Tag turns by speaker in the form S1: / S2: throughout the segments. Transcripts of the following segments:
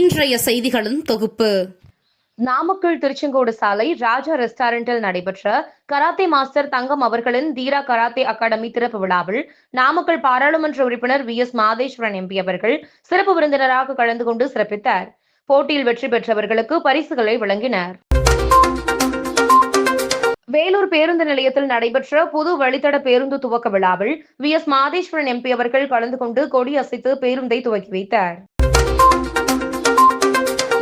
S1: இன்றைய செய்திகளின் தொகுப்பு.
S2: நாமக்கல் திருச்செங்கோடு சாலை ராஜா ரெஸ்டாரண்டில் நடைபெற்ற கராத்தே மாஸ்டர் தங்கம் அவர்களின் தீரா கராத்தே அகாடமி திறப்பு விழாவில் நாமக்கல் பாராளுமன்ற உறுப்பினர் வி. எஸ். மாதேஸ்வரன் எம்பி அவர்கள் சிறப்பு விருந்தினராக கலந்து கொண்டு சிறப்பித்தார். போட்டியில் வெற்றி பெற்றவர்களுக்கு பரிசுகளை வழங்கினர். வேலூர் பேருந்து நிலையத்தில் நடைபெற்ற புது வழித்தட பேருந்து துவக்க விழாவில் வி. எஸ். மாதேஸ்வரன் எம்பி அவர்கள் கலந்து கொண்டு கொடி அசைத்து பேருந்தை துவக்கி வைத்தார்.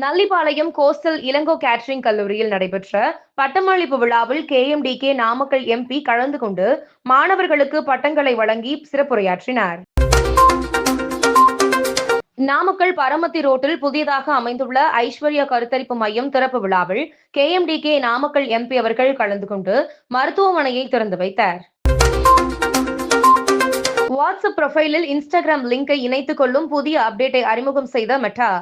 S2: நல்லிபாளையம் கோஸ்டல் இளங்கோ கேட்டரிங் கல்லூரியில் நடைபெற்ற பட்டமளிப்பு விழாவில் K M D K Namakkal MP கலந்து கொண்டு மாணவர்களுக்கு பட்டங்களை வழங்கி சிறப்புரையாற்றினார். நாமக்கல் பரமத்தி ரோட்டில் புதியதாக அமைந்துள்ள ஐஸ்வர்யா கருத்தரிப்பு மையம் திறப்பு விழாவில் K M D K Namakkal MP அவர்கள் கலந்து கொண்டு மருத்துவமனையை திறந்து வைத்தார். வாட்ஸ்அப் ப்ரொஃபைலில் இன்ஸ்டாகிராம் லிங்கை இணைத்துக் கொள்ளும் புதிய அப்டேட்டை அறிமுகம் செய்த மெட்டா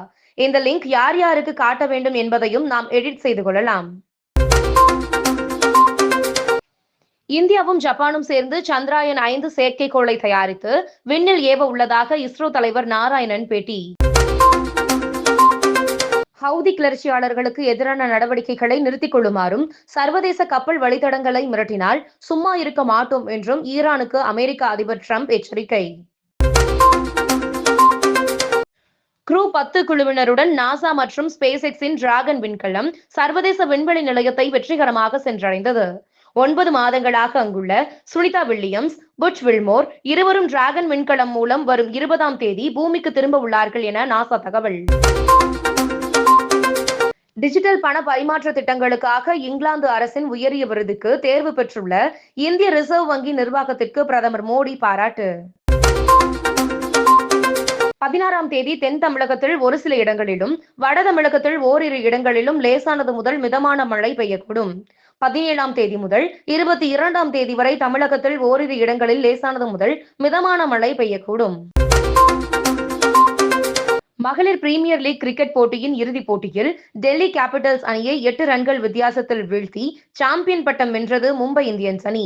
S2: இந்த லிங்க் யார் யாருக்கு காட்ட வேண்டும் என்பதையும் நாம் எடிட் செய்து கொள்ளலாம். இந்தியாவும் ஜப்பானும் சேர்ந்து சந்திராயன் ஐந்து செயற்கைக்கோளை தயாரித்து விண்ணில் ஏவ உள்ளதாக இஸ்ரோ தலைவர் நாராயணன் பேட்டி. ஹவுதி கிளர்ச்சியாளர்களுக்கு எதிரான நடவடிக்கைகளை நிறுத்திக் கொள்ளுமாறும் சர்வதேச கப்பல் வழித்தடங்களை மிரட்டினால் சும்மா இருக்க மாட்டோம் என்றும் ஈரானுக்கு அமெரிக்க அதிபர் டிரம்ப் எச்சரிக்கை. குரூ பத்து குழுவினருடன் நாசா மற்றும் ஸ்பேஸ் எக்ஸின் டிராகன் விண்கலம் சர்வதேச விண்வெளி நிலையத்தை வெற்றிகரமாக சென்றடைந்தது. ஒன்பது மாதங்களாக அங்குள்ள சுனிதா வில்லியம்ஸ் புட்ச் வில்மோர் இருவரும் டிராகன் விண்கலம் மூலம் வரும் இருபதாம் தேதி பூமிக்கு திரும்ப உள்ளார்கள் என நாசா தகவல். டிஜிட்டல் பண பரிமாற்ற திட்டங்களுக்காக இங்கிலாந்து அரசின் உயரிய விருதுக்கு தேர்வு பெற்றுள்ள இந்திய ரிசர்வ் வங்கி நிர்வாகத்திற்கு பிரதமர் மோடி பாராட்டு. பதினாறாம் தேதி தென் தமிழகத்தில் ஒரு சில இடங்களிலும் வட தமிழகத்தில் ஓரிரு இடங்களிலும் லேசானது முதல் மிதமான மழை பெய்யக்கூடும். பதினேழாம் தேதி முதல் இருபத்தி இரண்டாம் தேதி வரை தமிழகத்தில் ஓரிரு இடங்களில் லேசானது முதல் மிதமான மழை பெய்யக்கூடும். மகளிர் பிரீமியர் லீக் கிரிக்கெட் போட்டியின் இறுதிப் போட்டியில் டெல்லி கேபிட்டல்ஸ் அணியை எட்டு ரன்கள் வித்தியாசத்தில் வீழ்த்தி சாம்பியன் பட்டம் வென்றது மும்பை இந்தியன்ஸ் அணி.